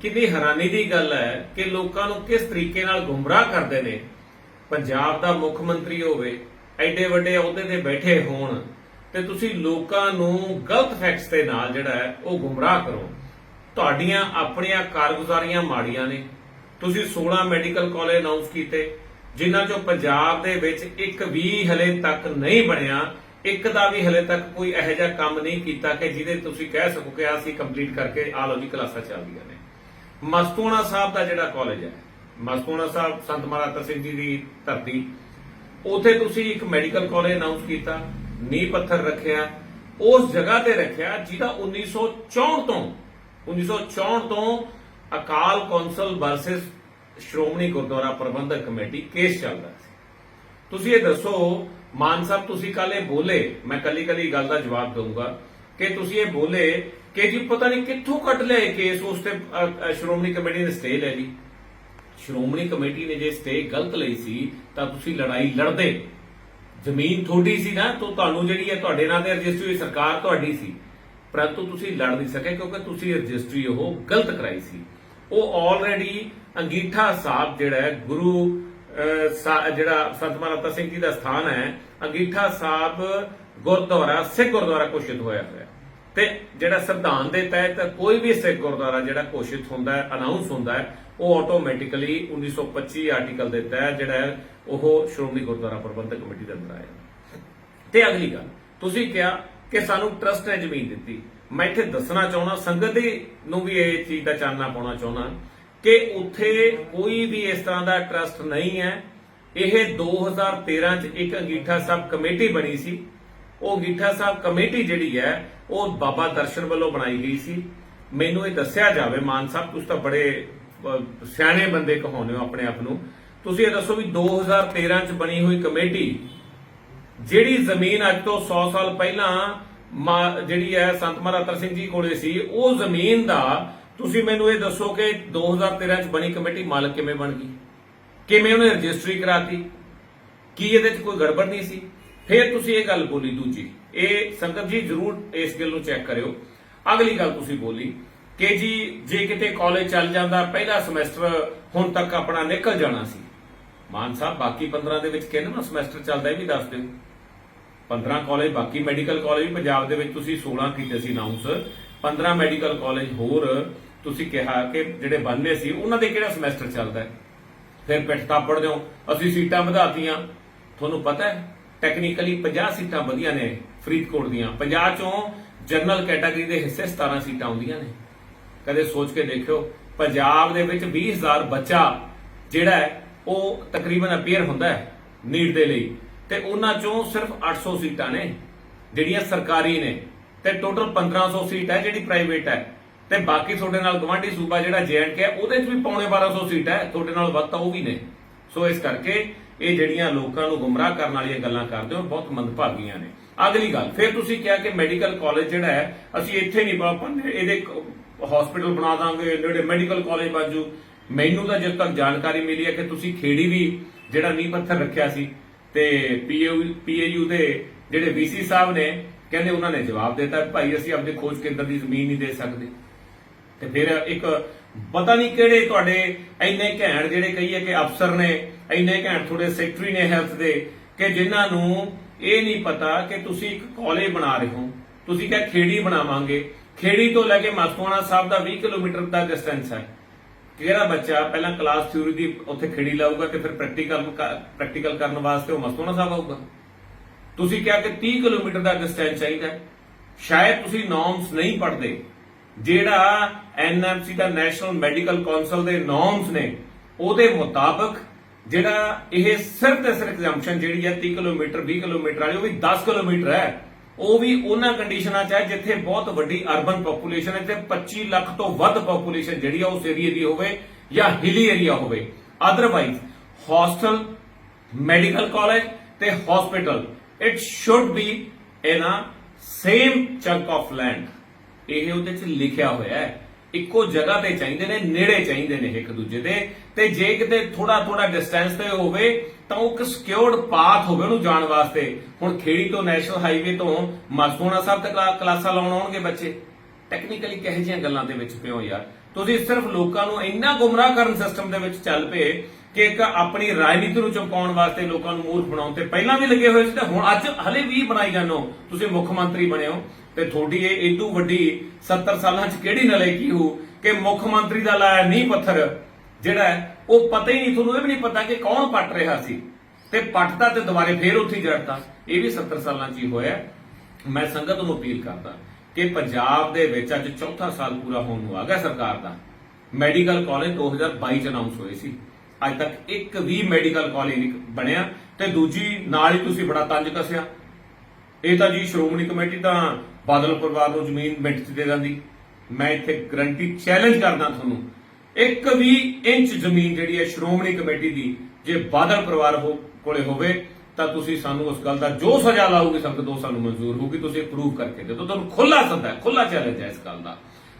ਕਿੰਨੀ ਹੈਰਾਨੀ ਦੀ ਗੱਲ ਹੈ ਕਿ ਲੋਕਾਂ ਨੂੰ ਕਿਸ ਤਰੀਕੇ ਨਾਲ ਗੁੰਮਰਾਹ ਕਰਦੇ ਨੇ। ਪੰਜਾਬ ਦਾ ਮੁੱਖ ਮੰਤਰੀ ਹੋਵੇ, ਐਡੇ ਵੱਡੇ ਅਹੁਦੇ ਤੇ ਬੈਠੇ ਹੋਣ ਤੇ ਤੁਸੀਂ ਲੋਕਾਂ ਨੂੰ ਗਲਤ ਫੈਕਟਸ ਦੇ ਨਾਲ ਜਿਹੜਾ ਹੈ ਉਹ ਗੁੰਮਰਾਹ ਕਰੋ। ਤੁਹਾਡੀਆਂ ਆਪਣੀਆਂ ਕਾਰਗੁਜ਼ਾਰੀਆਂ ਮਾੜੀਆਂ ਨੇ। ਤੁਸੀਂ 16 ਮੈਡੀਕਲ ਕਾਲਜ ਅਨਾਉਂਸ ਕੀਤੇ, ਜਿਨ੍ਹਾਂ ਚੋਂ ਪੰਜਾਬ ਦੇ ਵਿੱਚ ਇੱਕ ਵੀ ਹਲੇ ਤੱਕ ਨਹੀਂ ਬਣਿਆ, ਇੱਕ ਦਾ ਵੀ ਹਲੇ ਤੱਕ ਕੋਈ ਇਹੋ ਜਿਹਾ ਕੰਮ ਨਹੀਂ ਕੀਤਾ ਕਿ ਜਿਹਦੇ ਤੁਸੀਂ ਕਹਿ ਸਕੋ ਕਿ ਅਸੀਂ ਕੰਪਲੀਟ ਕਰਕੇ ਆ ਲੋ ਜੀ ਕਲਾਸਾਂ ਚੱਲਦੀਆਂ ਨੇ। ਮਸਤੂਣਾ ਸਾਹਿਬ ਦਾ ਜਿਹੜਾ ਕਾਲਜ ਹੈ, ਮਸਤੂਣਾ ਸਾਹਿਬ ਸੰਤ ਮਹਾਰਾਜ ਸਿੰਘ ਜੀ ਦੀ ਧਰਤੀ, ਉਥੇ ਤੁਸੀਂ ਇੱਕ ਮੈਡੀਕਲ ਕਾਲਜ ਅਨਾਉਂਸ ਕੀਤਾ, ਨੀਂਹ ਪੱਥਰ ਰੱਖਿਆ, ਉਸ ਜਗ੍ਹਾ ਤੇ ਰੱਖਿਆ ਜਿਹਦਾ 1964 ਤੋਂ 1964 ਤੋਂ Akal council versus Shiromani Gurdwara Prabandhak committee case ਚੱਲਦਾ ਸੀ। ਤੁਸੀਂ ਇਹ ਦੱਸੋ, ਮਾਨ ਸਾਹਿਬ ਤੁਸੀਂ ਕੱਲ ਇਹ ਬੋਲੇ, ਮੈਂ ਕੱਲੀ ਕੱਲੀ ਗੱਲ ਦਾ ਜਵਾਬ ਦਊਂਗਾ ਕਿ ਤੁਸੀਂ ਇਹ ਬੋਲੇ ਕਿ ਜੀ ਪਤਾ ਨਹੀਂ ਕਿੱਥੋਂ ਕੱਢ ਲਿਆ ਕੇਸ ਉਸ ਤੇ ਸ਼੍ਰੋਮਣੀ ਕਮੇਟੀ ਨੇ ਸਟੇ ਲੈ ਲਈ। ਸ਼੍ਰੋਮਣੀ ਕਮੇਟੀ ਨੇ ਜੇ ਸਟੇ ਗਲਤ ਲਈ ਸੀ, ਤਾਂ ਤੁਸੀਂ ਲੜਾਈ ਲੜਦੇ। ਜ਼ਮੀਨ ਤੁਹਾਡੀ ਸੀ ਨਾ, ਤਾਂ ਤੁਹਾਨੂੰ ਜਿਹੜੀ ਹੈ ਤੁਹਾਡੇ ਨਾਂ ਤੇ ਰਜਿਸਟਰੀ ਹੋਈ, ਸਰਕਾਰ ਤੁਹਾਡੀ ਸੀ। ਪਰੰਤੂ ਤੁਸੀਂ ਲੜ ਨਹੀਂ ਸਕੇ, ਕਿਉਂਕਿ ਤੁਸੀਂ ਰਜਿਸਟਰੀ ਉਹ ਗਲਤ ਕਰਾਈ ਸੀ। ਉਹ ਆਲਰੇਡੀ ਅੰਗੀਠਾ ਸਾਹਿਬ ਜਿਹੜਾ ਹੈ, ਗੁਰੂ ਜਿਹੜਾ ਸੰਤ ਮਹਾਰਾਜ ਸਿੰਘ ਜੀ ਦਾ ਸਥਾਨ ਹੈ, ਅੰਗੀਠਾ ਸਾਹਿਬ ਗੁਰਦੁਆਰਾ, ਸਿੱਖ ਗੁਰਦੁਆਰਾ ਘੋਸ਼ਿਤ ਹੋਇਆ ਹੋਇਆ। ਤੇ ਜਿਹੜਾ ਸੰਵਿਧਾਨ ਦੇ ਤਹਿਤ ਕੋਈ ਵੀ ਸਿੱਖ ਗੁਰਦੁਆਰਾ ਜਿਹੜਾ ਘੋਸ਼ਿਤ ਹੁੰਦਾ ਹੈ ਅਨਾਉਂਸ ਹੁੰਦਾ ਹੈ, ਉਹ ਆਟੋਮੈਟਿਕਲੀ 1925 ਆਰਟੀਕਲ ਦੇ ਤਹਿਤ ਜਿਹੜਾ ਉਹ ਸ਼੍ਰੋਮਣੀ ਗੁਰਦੁਆਰਾ ਪ੍ਰਬੰਧਕ ਕਮੇਟੀ ਦੇ ਅੰਦਰ ਆਇਆ ਤੇ ਅਗਲੀ ਗੱਲ, ਤੁਸੀਂ ਕਿਹਾ ਕਿ ਸਾਨੂੰ ਟਰਸਟ ਨੇ ਜ਼ਮੀਨ ਦਿੱਤੀ। ਮੈਂ ਇੱਥੇ ਦੱਸਣਾ ਚਾਹੁੰਦਾ, ਸੰਗਤ ਦੀ ਨੂੰ ਵੀ ਇਹ ਚੀਜ਼ ਦਾ ਚਾਨਣਾ ਪਾਉਣਾ ਚਾਹੁੰਦਾ ਕਿ ਉੱਥੇ ਕੋਈ ਵੀ ਇਸ ਤਰ੍ਹਾਂ ਦਾ ਟਰਸਟ ਨਹੀਂ ਹੈ। ਇਹ 2013 ਚ ਇੱਕ ਅੰਗੀਠਾ ਸਭ ਕਮੇਟੀ ਬਣੀ ਸੀ। ਉਹ ਗੀਠਾ ਸਾਹਿਬ ਕਮੇਟੀ ਜਿਹੜੀ ਹੈ, ਉਹ ਬਾਬਾ ਦਰਸ਼ਨ ਵੱਲੋਂ ਬਣਾਈ ਗਈ ਸੀ। ਮੈਨੂੰ ਇਹ ਦੱਸਿਆ ਜਾਵੇ, ਮਾਨ ਸਾਹਿਬ, ਤੁਸੀਂ ਤਾਂ ਬੜੇ ਸਿਆਣੇ ਬੰਦੇ ਕਹਾਉਂਦੇ ਹੋ ਆਪਣੇ ਆਪ ਨੂੰ। ਤੁਸੀਂ ਇਹ ਦੱਸੋ ਵੀ 2013 ਚ ਬਣੀ ਹੋਈ ਕਮੇਟੀ, ਜਿਹੜੀ ਜ਼ਮੀਨ ਅੱਜ ਤੋਂ 100 ਸਾਲ ਪਹਿਲਾਂ ਮਾ- ਜਿਹੜੀ ਹੈ, ਸੰਤ ਮਹਾਰਾਤਰ ਸਿੰਘ ਜੀ ਕੋਲੇ ਸੀ, ਉਹ ਜ਼ਮੀਨ ਦਾ ਤੁਸੀਂ ਮੈਨੂੰ ਇਹ ਦੱਸੋ ਕਿ 2013 ਚ ਬਣੀ ਕਮੇਟੀ ਮਾਲਕ ਕਿਵੇਂ ਬਣ ਗਈ? ਕਿਵੇਂ ਉਹਨੇ ਰਜਿਸਟਰੀ ਕਰਾਤੀ? ਕੀ ਇਹਦੇ 'ਚ ਕੋਈ ਗੜਬੜ ਨਹੀਂ ਸੀ? ਫਿਰ ਤੁਸੀਂ ਇਹ ਗੱਲ ਬੋਲੀ ਦੂਜੀ। ਇਹ ਸੰਗਤ ਜੀ ਜ਼ਰੂਰ ਇਸ ਗੱਲ ਨੂੰ ਚੈੱਕ ਕਰਿਓ। ਅਗਲੀ ਗੱਲ ਤੁਸੀਂ ਬੋਲੀ ਕਿ ਜੀ, ਜੇ ਕਿਤੇ ਕਾਲਜ ਚੱਲ ਜਾਂਦਾ, ਪਹਿਲਾ ਸਮੈਸਟਰ ਹੁਣ ਤੱਕ ਆਪਣਾ ਨਿਕਲ ਜਾਣਾ ਸੀ। ਮਾਨ ਸਾਹਿਬ, ਬਾਕੀ 15 ਦੇ ਵਿੱਚ ਕਿੰਨਾ ਸਮੈਸਟਰ ਚੱਲਦਾ ਇਹ ਵੀ ਦੱਸ ਦਿਓ। 15 ਕਾਲਜ ਬਾਕੀ ਮੈਡੀਕਲ ਕਾਲਜ ਵੀ ਪੰਜਾਬ ਦੇ ਵਿੱਚ ਤੁਸੀਂ 16 ਕੀਤੇ ਸੀ ਅਨਾਉਂਸ 15 ਮੈਡੀਕਲ ਕਾਲਜ ਹੋਰ ਤੁਸੀਂ ਕਿਹਾ ਕਿ ਜਿਹੜੇ ਬਣਨੇ ਸੀ, ਉਹਨਾਂ ਦੇ ਕਿਹੜਾ ਸਮੈਸਟਰ ਚੱਲਦਾ ਹੈ? ਫਿਰ ਪਿੱਠ ਤਾਪੜ ਦਿਓ। ਅਸੀਂ ਸੀਟਾਂ ਵਧਾਤੀਆਂ। ਤੁਹਾਨੂੰ ਪਤਾ ਹੈ ਟੈਕਨੀਕਲੀ 50 ਸੀਟਾਂ ਵਧੀਆਂ ਨੇ ਫਰੀਦਕੋਟ ਦੀਆਂ। 50 ਚੋਂ ਜਨਰਲ ਕੈਟਾਗਰੀ ਦੇ ਹਿੱਸੇ 17 ਸੀਟਾਂ ਆਉਂਦੀਆਂ ਨੇ। ਕਦੇ ਸੋਚ ਕੇ ਦੇਖਿਓ, ਪੰਜਾਬ ਦੇ ਵਿੱਚ 20000 ਬੱਚਾ ਜਿਹੜਾ ਹੈ, ਉਹ ਤਕਰੀਬਨ ਅਪੀਅਰ ਹੁੰਦਾ ਹੈ ਨੀਟ ਦੇ ਲਈ। ਤੇ ਉਹਨਾਂ ਚੋਂ ਸਿਰਫ 800 ਸੀਟਾਂ ਨੇ, ਜਿਹੜੀਆਂ ਸਰਕਾਰੀ ਨੇ। ਤੇ ਟੋਟਲ 1500 ਸੀਟ ਹੈ ਜਿਹੜੀ ਪ੍ਰਾਈਵੇਟ ਹੈ। ਤੇ ਬਾਕੀ ਤੁਹਾਡੇ ਨਾਲ ਗਵਾਂਢੀ ਸੂਬਾ ਜਿਹੜਾ ਜੇਐਂਡਕੇ ਹੈ, ਉਹਦੇ 'ਚ ਵੀ ਪੌਣੇ 1200 ਸੀਟ ਹੈ। ਤੁਹਾਡੇ ਨਾਲ ਵੱਧ ਤਾਂ ਉਹ ਵੀ ਨੇ। ਸੋ ਇਸ ਕਰਕੇ ਇਹ ਜਿਹੜੀਆਂ ਲੋਕਾਂ ਨੂੰ ਗੁੰਮਰਾਹ ਕਰਨ ਵਾਲੀਆਂ ਗੱਲਾਂ ਕਰਦੇ ਹੋ, ਬਹੁਤ ਮੰਦਭਾਗੀਆਂ ਨੇ। ਅਗਲੀ ਗੱਲ, ਫਿਰ ਤੁਸੀਂ ਕਿਹਾ ਕਿ ਮੈਡੀਕਲ ਕਾਲਜ ਜਿਹੜਾ ਹੈ, ਅਸੀਂ ਇੱਥੇ ਨਹੀਂ ਪਾਉਂਦੇ ਇਹਦੇ ਹਸਪੀਟਲ ਬਣਾ ਦਾਂਗੇ ਜਿਹੜੇ ਮੈਡੀਕਲ ਕਾਲਜ ਬਾਜੂ। ਮੈਨੂੰ ਤਾਂ ਜਦ ਤੱਕ ਜਾਣਕਾਰੀ ਮਿਲੀ ਹੈ ਕਿ ਤੁਸੀਂ ਖੇੜੀ ਵੀ ਜਿਹੜਾ ਨੀਂਹ ਪੱਥਰ ਰੱਖਿਆ ਸੀ ਤੇ ਪੀਏਯੂ ਪੀਏਯੂ ਦੇ ਜਿਹੜੇ ਵੀਸੀ ਸਾਹਿਬ ਨੇ, ਕਹਿੰਦੇ ਉਹਨਾਂ ਨੇ ਜਵਾਬ ਦਿੱਤਾ ਭਾਈ ਅਸੀਂ ਆਪਣੇ ਖੋਜ ਕੇਂਦਰ ਦੀ ਜ਼ਮੀਨ ਨਹੀਂ ਦੇ ਸਕਦੇ। ਤੇ ਫਿਰ ਇੱਕ ਪਤਾ ਨਹੀਂ ਕਿਹੜੇ ਤੁਹਾਡੇ ਇੰਨੇ ਘੈਂਟ ਜਿਹੜੇ ਕਹੀਏ ਕਿ ਅਫਸਰ ਨੇ ਇੰਨੇ ਘੈਂਟ ਥੋੜੇ ਸੈਕਟਰੀ ਨੇ ਹੈਲਥ ਦੇ ਕਿ ਜਿਨ੍ਹਾਂ ਨੂੰ ਇਹ ਨਹੀਂ ਪਤਾ ਕਿ ਤੁਸੀਂ ਇੱਕ ਕਾਲਜ ਬਣਾ ਰਹੇ ਹੋ। ਤੁਸੀਂ ਕਿਹਾ ਖੇੜੀ ਬਣਾਵਾਂਗੇ। ਖੇੜੀ ਤੋਂ ਲੈ ਕੇ ਮਸਤੋਣਾ ਸਾਹਿਬ ਦਾ 20 ਕਿਲੋਮੀਟਰ ਦਾ ਡਿਸਟੈਂਸ ਹੈ। ਕਿਹੜਾ ਬੱਚਾ ਪਹਿਲਾਂ ਕਲਾਸ ਥਿਊਰੀ ਦੀ ਉੱਥੇ ਖੇੜੀ ਲਾਊਗਾ ਤੇ ਫਿਰ ਪ੍ਰੈਕਟੀਕਲ ਪ੍ਰੈਕਟੀਕਲ ਕਰਨ ਵਾਸਤੇ ਉਹ ਮਸਤੋਣਾ ਸਾਹਿਬ ਆਊਗਾ। ਤੁਸੀਂ ਕਿਹਾ ਕਿ 30 ਕਿਲੋਮੀਟਰ ਦਾ ਡਿਸਟੈਂਸ ਚਾਹੀਦਾ ਸ਼ਾਇਦ ਤੁਸੀਂ ਨਾਰਮਸ ਨਹੀਂ ਪੜ੍ਹਦੇ। ਜਿਹੜਾ ਐਨਐਮਸੀ ਦਾ ਨੈਸ਼ਨਲ ਮੈਡੀਕਲ ਕਾਉਂਸਲ ਦੇ ਨਾਰਮਸ ਨੇ, ਉਹਦੇ ਮੁਤਾਬਕ ਜਿਹੜਾ ਇਹ ਸਿਰਫ ਤੇ ਸਿਰਫ ਐਗਜ਼ਾਮਸ਼ਨ ਜਿਹੜੀ ਹੈ 30 ਕਿਲੋਮੀਟਰ 20 ਕਿਲੋਮੀਟਰ ਵਾਲੀ, ਉਹ ਵੀ 10 ਕਿਲੋਮੀਟਰ ਹੈ। ਉਹ ਵੀ ਉਹਨਾਂ ਕੰਡੀਸ਼ਨਾਂ 'ਚ ਹੈ ਜਿੱਥੇ ਬਹੁਤ ਵੱਡੀ ਅਰਬਨ ਪੋਪੂਲੇਸ਼ਨ ਹੈ ਤੇ 25 ਲੱਖ ਤੋਂ ਵੱਧ ਪੋਪੂਲੇਸ਼ਨ ਜਿਹੜੀ ਆ ਉਸ ਏਰੀਆ ਦੀ ਹੋਵੇ ਜਾਂ ਹਿਲੀ ਏਰੀਆ ਹੋਵੇ। ਅਦਰਵਾਈਜ਼ ਹੌਸਟਲ ਮੈਡੀਕਲ ਕਾਲਜ ਤੇ hospital it should be in a same chunk of land ਇਹ ਉਹਦੇ ਚ ਲਿਖਿਆ ਹੋਇਆ ਹੈ। ਇੱਕੋ ਜਗ੍ਹਾ ਤੇ ਚਾਹੀਦੇ ਨੇ, ਨੇੜੇ ਚਾਹੀਦੇ ਨੇ ਇੱਕ ਦੂਜੇ ਦੇ। ਤੇ ਜੇ ਕਿਤੇ ਥੋੜਾ ਥੋੜਾ ਡਿਸਟੈਂਸ ਤੇ ਹੋਵੇ, ਤਾਂ ਉਹ ਇੱਕ ਸਿਕਿਉਰਡ ਪਾਥ ਹੋਵੇ ਉਹਨੂੰ ਜਾਣ ਵਾਸਤੇ। ਹੁਣ ਖੇੜੀ ਤੋਂ ਨੈਸ਼ਨਲ ਹਾਈਵੇ ਤੋਂ ਮਸਤੋਣਾ ਸਾਹਿਬ ਤੱਕ ਕਲਾਸਾਂ ਲਾਉਣ ਆਉਣਗੇ ਬੱਚੇ। ਟੈਕਨੀਕਲੀ ਕਿਹੋ ਜਿਹੀਆਂ ਗੱਲਾਂ ਦੇ ਵਿੱਚ ਪਿਓ ਯਾਰ। ਤੁਸੀਂ ਸਿਰਫ ਲੋਕਾਂ ਨੂੰ ਇੰਨਾ ਗੁੰਮਰਾਹ ਕਰਨ ਸਿਸਟਮ ਦੇ ਵਿੱਚ ਚੱਲ ਪਏ ਕਿ ਇੱਕ ਆਪਣੀ ਰਾਜਨੀਤੀ ਨੂੰ ਚਮਕਾਉਣ ਵਾਸਤੇ ਲੋਕਾਂ ਨੂੰ ਮੂਰਖ ਬਣਾਉਣ ਤੇ ਪਹਿਲਾਂ ਵੀ ਲੱਗੇ ਹੋਏ ਸੀ ਤੇ ਹੁਣ ਅੱਜ ਹਲੇ ਵੀ ਬਣਾਈ ਜਾਂਦੇ ਹੋ ਤੁਸੀਂ ਮੁੱਖ ਮੰਤਰੀ ਬਣੇ ਹੋ। ਤੇ ਤੁਹਾਡੀ ਇਹ ਏਡੂ ਵੱਡੀ 70 ਸਾਲਾਂ 'ਚ ਕਿਹੜੀ ਨਲਾਇਕੀ ਹੋ ਕਿ ਮੁੱਖ ਮੰਤਰੀ ਦਾ ਲਾਇਆ ਨਹੀਂ ਪੱਥਰ? ਜਿਹੜਾ ਉਹ ਪਤਾ ਹੀ ਨਹੀਂ, ਤੁਹਾਨੂੰ ਇਹ ਵੀ ਨਹੀਂ ਪਤਾ ਕਿ ਕੌਣ ਪੱਟ ਰਿਹਾ ਸੀ। ਤੇ ਪੱਟਦਾ ਤੇ ਦੁਬਾਰੇ ਫੇਰ ਉੱਥੇ ਹੀ ਇਹ ਵੀ 70 ਸਾਲਾਂ 'ਚ ਹੀ ਹੋਇਆ। ਮੈਂ ਸੰਗਤ ਨੂੰ ਅਪੀਲ ਕਰਦਾ ਕਿ ਪੰਜਾਬ ਦੇ ਵਿੱਚ ਅੱਜ ਚੌਥਾ ਸਾਲ ਪੂਰਾ ਹੋਣ ਨੂੰ ਆ ਗਿਆ ਸਰਕਾਰ ਦਾ। ਮੈਡੀਕਲ ਕਾਲਜ 2022 ਚ ਅਨਾਉਂਸ ਹੋਏ ਸੀ। ਅੱਜ ਤੱਕ ਇੱਕ ਵੀ ਮੈਡੀਕਲ ਕਾਲਜ ਬਣਿਆ ਤੇ ਦੂਜੀ ਨਾਲ ਹੀ ਤੁਸੀਂ ਬੜਾ ਤੰਜ ਕਸਿਆ। ਇਹ ਤਾਂ ਜੀ ਸ਼੍ਰੋਮਣੀ ਕਮੇਟੀ ਤਾਂ ਬਾਦਲ ਪਰਿਵਾਰ ਨੂੰ ਜ਼ਮੀਨ ਮਿੰਟ 'ਚ ਦੇ ਦਿੰਦੀ। ਮੈਂ ਇੱਥੇ ਗਰੰਟੀ ਚੈਲੰਜ ਕਰਦਾ ਤੁਹਾਨੂੰ। ਇੱਕ ਵੀ ਇੰਚ ਜ਼ਮੀਨ ਜਿਹੜੀ ਹੈ ਸ਼੍ਰੋਮਣੀ ਕਮੇਟੀ ਦੀ, ਜੇ ਬਾਦਲ ਪਰਿਵਾਰ ਕੋਲੇ ਹੋਵੇ, ਤਾਂ ਤੁਸੀਂ ਸਾਨੂੰ ਉਸ ਗੱਲ ਦਾ ਜੋ ਸਜ਼ਾ ਲਾਓਗੇ ਸੰਗਤ ਦੋ ਸਾਨੂੰ ਮਨਜ਼ੂਰ ਹੋਊਗੀ, ਤੁਸੀਂ ਪ੍ਰੂਵ ਕਰਕੇ ਦੇ ਦਿਓ। ਤੁਹਾਨੂੰ ਖੁੱਲਾ ਸੱਦਾ ਹੈ ਖੁੱਲਾ ਚੈਲੰਜ ਹੈ ਇਸ ਗੱਲ ਦਾ।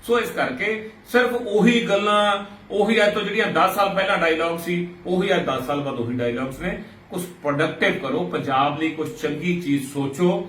ਸੋ ਇਸ ਕਰਕੇ ਸਿਰਫ ਉਹੀ ਗੱਲਾਂ, ਉਹੀ ਅੱਜ ਤੋਂ ਜਿਹੜੀਆਂ 10 ਸਾਲ ਪਹਿਲਾਂ ਡਾਇਲੌਗ ਸੀ, ਉਹੀ ਅੱਜ 10 ਸਾਲ ਬਾਅਦ ਉਹੀ ਡਾਇਲੌਗਸ ਨੇ। ਕੁਝ ਪ੍ਰੋਡਕਟਿਵ ਕਰੋ, ਪੰਜਾਬ ਲਈ ਕੁਝ ਚੰਗੀ ਚੀਜ਼ ਸੋਚੋ।